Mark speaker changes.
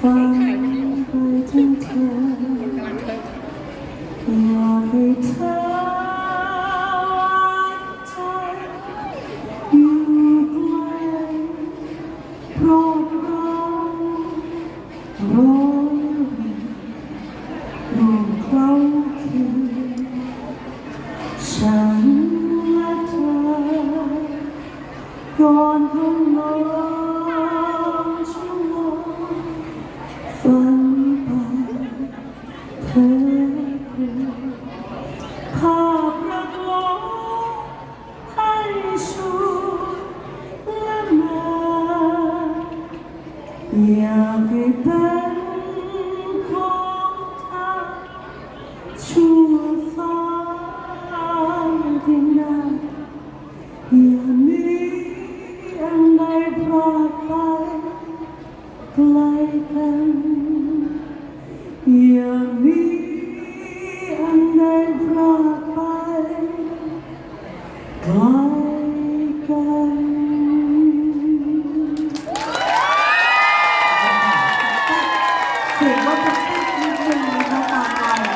Speaker 1: ฟังไปถึงเธอ
Speaker 2: กำลังเทิง
Speaker 1: อยากให้เธอไว้ใจอยู่ไกลโดเรารอร่วมเคล้างฉันและเธอก เธอคือภาพรักลงให้ชูและมาอยากให้เป็นของเธอชั่วฟ้าเพียงใดอย่ามีอันใดพลาดไปไกลกัน สียงก็จะแค่นิดนึงนะคะตามไป